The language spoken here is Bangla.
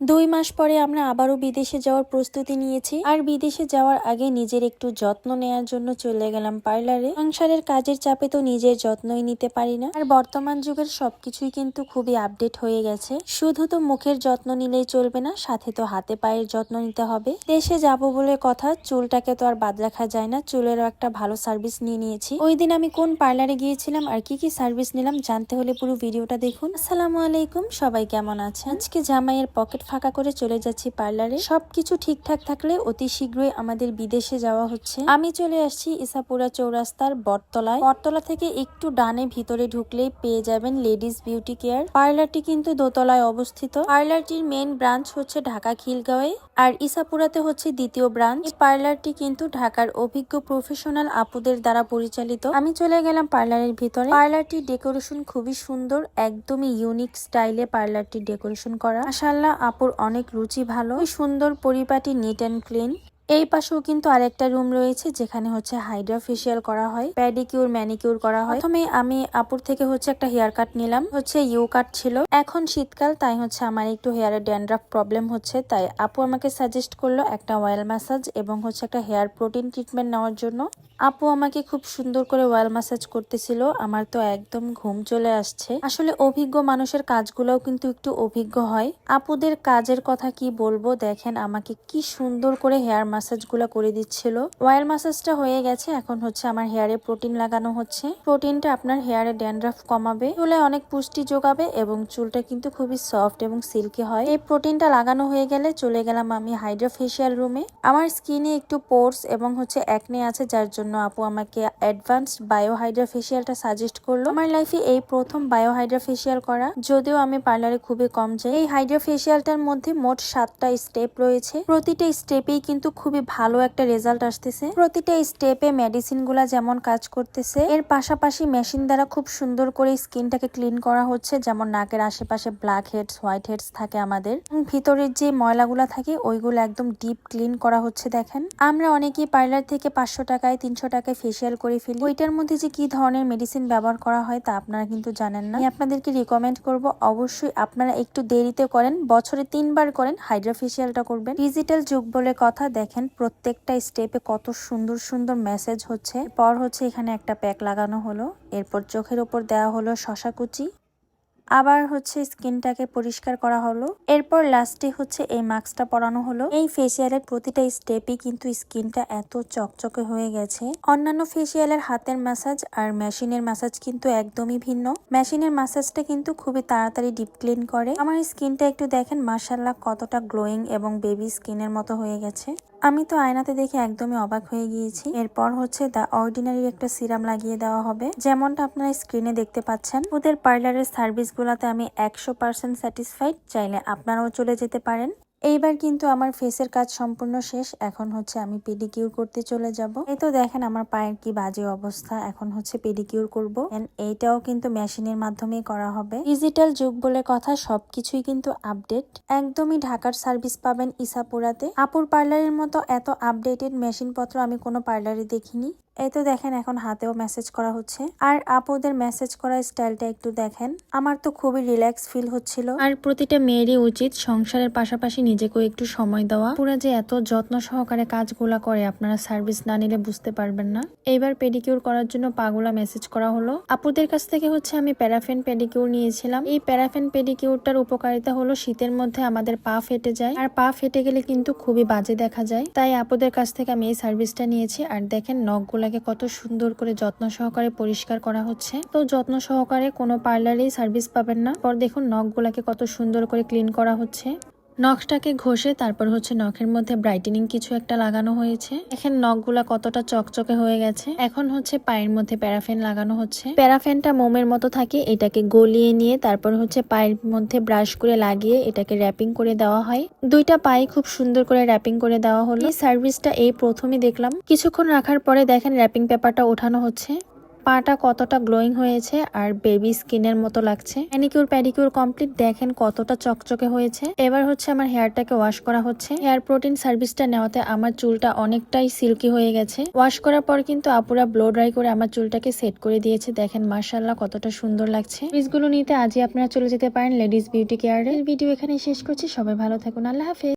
দুই মাস পরে আমরা আবারও বিদেশে যাওয়ার প্রস্তুতি নিয়েছি। আর বিদেশে যাওয়ার আগে নিজের একটু যত্ন নেয়ার জন্য চলে গেলাম পার্লারে। সংসারের কাজের চাপে তো নিজের যত্নই নিতে পারি না। আর বর্তমান যুগের সবকিছুই কিন্তু খুবই আপডেট হয়ে গেছে। শুধু তো মুখের যত্ন নিলেই চলবে না, সাথে তো হাতে পায়ের যত্ন নিতে হবে। দেশে যাব বলে কথা, চুলটাকে তো আর বাদ রাখা যায় না। চুলেরও একটা ভালো সার্ভিস নিয়ে নিয়েছি। ওই দিন আমি কোন পার্লারে গিয়েছিলাম আর কি কি সার্ভিস নিলাম জানতে হলে পুরো ভিডিওটা দেখুন। আসসালামু আলাইকুম, সবাই কেমন আছে আজকে জামাইয়ের পকেট ফাঁকা করে চলে যাচ্ছি পার্লারে। সবকিছু ঠিকঠাক থাকলে অতি শীঘ্রই আমাদের বিদেশে যাওয়া হচ্ছে। আমি চলে আসছি ইসাপুরা চৌরাস্তার বটতলায়। বটতলা থেকে একটু ডানে ভিতরে ঢুকলেই পেয়ে যাবেন লেডিস বিউটি কেয়ার। পার্লারটি কিন্তু দোতলায় অবস্থিত। পার্লারটির মেন ব্রাঞ্চ হচ্ছে ঢাকা খিলগাঁওয়ে আর ইসাপুরাতে হচ্ছে দ্বিতীয় ব্রাঞ্চ। পার্লারটি কিন্তু ঢাকার অভিজ্ঞ প্রফেশনাল আপুদের দ্বারা পরিচালিত। আমি চলে গেলাম পার্লারের ভিতরে। পার্লারটির ডেকোরেশন খুবই সুন্দর, একদমই ইউনিক স্টাইলে পার্লারটির ডেকোরেশন করা। মাশাল্লাহ আপুর অনেক রুচি ভালো। সুন্দর পরিপাটি নিট অ্যান্ড ক্লিন এই পাশেও কিন্তু আরেকটা রুম রয়েছে যেখানে হচ্ছে হাইড্রা ফেসিয়াল করা হয় প্যাডিকিউর ম্যানিকিউর করা হয়। প্রথমে আমি আপুর থেকে হচ্ছে একটা হেয়ার কাট নিলাম, হচ্ছে ইউ কাট ছিল। এখন শীতকাল, তাই হচ্ছে আমার একটু হেয়ারে ড্যান্ড্রাফ প্রবলেম হচ্ছে, তাই আপু আমাকে সাজেস্ট করল একটা অয়েল ম্যাসাজ এবং হচ্ছে একটা হেয়ার প্রোটিন ট্রিটমেন্ট নেওয়ার জন্য। আপু আমাকে খুব সুন্দর করে ওয়েল ম্যাসাজ করতেছিল, আমার তো একদম ঘুম চলে আসছে। আসলে অভিজ্ঞ মানুষের কাজগুলোও কিন্তু একটু অভিজ্ঞ হয়। আপুদের কাজের কথা কি বলব, দেখেন আমাকে কি সুন্দর করে হেয়ার ম্যাসাজগুলা করে দিচ্ছিল। ওয়েল ম্যাসাজটা হয়ে গেছে, এখন হচ্ছে আমার হেয়ারে প্রোটিন লাগানো হচ্ছে। প্রোটিনটা আপনার হেয়ারে ড্যান্ড্রাফ কমাবে, চুলে অনেক পুষ্টি যোগাবে এবং চুলটা কিন্তু খুবই সফট এবং সিল্কি হয়। এই প্রোটিনটা লাগানো হয়ে গেলে চলে গেলাম আমি হাইড্রা ফেসিয়াল রুমে আমার স্কিনে একটু পোর্স এবং হচ্ছে একনে আছে, যার জন্য আপু আমাকে অ্যাডভান্সড বায়োহাইড্রা ফেসিয়ালটা সাজেস্ট করল। আমার লাইফে এই প্রথম বায়োহাইড্রা ফেসিয়াল করা, যদিও আমি পার্লারে খুবই কম যাই। এই হাইড্রা ফেসিয়ালটার মধ্যে মোট সাতটা স্টেপ রয়েছে। প্রতিটা স্টেপেই কিন্তু খুবই ভালো একটা রেজাল্ট আসতেছে। প্রতিটা স্টেপে মেডিসিনগুলা যেমন কাজ করতেছে, এর পাশাপাশি মেশিন দ্বারা খুব সুন্দর করে স্কিনটাকে ক্লিন করা হচ্ছে, যেমন নাকের আশেপাশে ব্ল্যাক হেডস হোয়াইট হেডস থাকে আমাদের। ভিতরের যে ময়লাগুলা থাকে, ওইগুলো একদম ডিপ ক্লিন করা হচ্ছে, দেখেন। আমরা অনেকেই পার্লার থেকে পাঁচশো টাকায়, তিনশো টাকায় ফেসিয়াল করে ফেলি। ওইটার মধ্যে যে কি ধরনের মেডিসিন ব্যবহার করা হয়, তা আপনারা কিন্তু জানেন না। আমি আপনাদেরকে রিকমেন্ড করব, অবশ্যই আপনারা একটু দেরিতে করেন, বছরে তিনবার করেন হাইড্রা ফেসিয়ালটা করবেন। ডিজিটাল যুগ বলে কথা, দেখেন। প্রত্যেকটা স্টেপে কত সুন্দর সুন্দর মেসেজ হচ্ছে। পর হচ্ছে এখানে একটা প্যাক লাগানো হলো। এরপর চোখের ওপর দেওয়া হলো শশা কুচি। আবার হচ্ছে স্কিনটাকে পরিষ্কার করা হলো। এরপর লাস্টে হচ্ছে এই মাস্কটা পরানো হলো। এই ফেসিয়ালের প্রতিটা স্টেপই কিন্তু স্কিনটা এত চকচকে হয়ে গেছে। অন্যান্য ফেসিয়ালের হাতের ম্যাসাজ আর মেশিনের ম্যাসাজ কিন্তু একদমই ভিন্ন। মেশিনের ম্যাসাজটা কিন্তু খুবই তাড়াতাড়ি ডিপ ক্লিন করে। আমার স্কিনটা একটু দেখেন মার্শাল্লাহ কতটা গ্লোয়িং এবং বেবি স্কিনের মতো হয়ে গেছে। আমি তো আয়নাতে দেখে একদমই অবাক হয়ে গিয়েছি। এরপর হচ্ছে দ্য অর্ডিনারি একটা সিরাম লাগিয়ে দেওয়া হবে। যেমনটা আপনারা স্ক্রিনে দেখতে পাচ্ছেন, ওদের পার্লারের সার্ভিস গুলাতে আমি একশো পার্সেন্ট স্যাটিসফাইড চাইলে আপনারাও চলে যেতে পারেন। এইবার কিন্তু আমার ফেসের কাজ সম্পূর্ণ শেষ। এখন হচ্ছে আমি পেডিকিউর করতে চলে যাব। এই তো দেখেন আমার পায়ের কি বাজে অবস্থা। এখন হচ্ছে পেডিকিউর করব। এইটাও কিন্তু মেশিনের মাধ্যমেই করা হবে। ডিজিটাল যুগ বলে কথা, সবকিছুই কিন্তু আপডেট একদমই ঢাকার সার্ভিস পাবেন ইসাপুরাতে আপুর পার্লারের মতো এত আপডেটেড মেশিনপত্র আমি কোনো পার্লারে দেখিনি। এই তো দেখেন এখন হাতেও মেসেজ করা হচ্ছে। আর আপুদের মেসেজ করার স্টাইলটা একটু দেখেন। আমার তো খুবই রিল্যাক্স ফিল হচ্ছিল। আর প্রতিটা মেয়েরই উচিত সংসারের পাশাপাশি নিজেকেও একটু সময় দেওয়া। পুরো যে এত যত্ন সহকারে কাজগুলা করে আপনারা সার্ভিস না নিলে বুঝতে পারবেন না। এইবার পেডিকিউর করার জন্য পাগুলা মেসেজ করা হলো। আপুদের কাছ থেকে হচ্ছে আমি প্যারাফেন পেডিকিউর নিয়েছিলাম। এই প্যারাফেন পেডিকিউরটার উপকারিতা হলো শীতের মধ্যে আমাদের পা ফেটে যায়। আর পা ফেটে গেলে কিন্তু খুবই বাজে দেখা যায়। তাই আপুদের কাছ থেকে আমি এই সার্ভিসটা নিয়েছি। আর দেখেন নখগুলাকে কত সুন্দর করে যত্ন সহকারে পরিষ্কার করা হচ্ছে। তো যত্ন সহকারে কোনো পার্লারেই সার্ভিস পাবেন না। পর দেখুন নখগুলাকে কত সুন্দর করে ক্লিন করা হচ্ছে। নখটাকে ঘষে তারপর হচ্ছে নখের মধ্যে ব্রাইটেনিং কিছু একটা লাগানো হয়েছে। এখন নখগুলা কতটা চকচকে হয়ে গেছে। এখন হচ্ছে পায়ের মধ্যে প্যারাফেন লাগানো হচ্ছে। প্যারাফেনটা মোমের মতো থাকে, এটাকে গলিয়ে নিয়ে তারপর হচ্ছে পায়ের মধ্যে ব্রাশ করে লাগিয়ে এটাকে র্যাপিং করে দেওয়া হয়। দুইটা পায়ে খুব সুন্দর করে র্যাপিং করে দেওয়া হলো। এই সার্ভিসটা এই প্রথমে দেখলাম। কিছুক্ষণ রাখার পরে দেখেন র্যাপিং পেপারটা ওঠানো হচ্ছে। পাটা কতটা গ্লোয়িং হয়েছে আর বেবি স্কিনের মতো লাগছে। Manicure pedicure complete. দেখেন কতটা চকচকে হয়েছে। এবার হচ্ছে আমার হেয়ারটাকে ওয়াশ করা হচ্ছে। হেয়ার প্রোটিন সার্ভিসটা নেওয়াতে আমার চুলটা অনেকটাই সিল্কি হয়ে গেছে। ওয়াশ করার পর কিন্তু আপুরা ব্লো ড্রাই করে আমার চুলটাকে সেট করে দিয়েছে। দেখেন মার্শাল্লাহ কতটা সুন্দর লাগছে। গুলো নিতে আজই আপনারা চলে যেতে পারেন লেডিস বিউটি কেয়ারের ভিডিও এখানে শেষ করছি। সবাই ভালো থাকুন। আল্লাহ হাফেজ।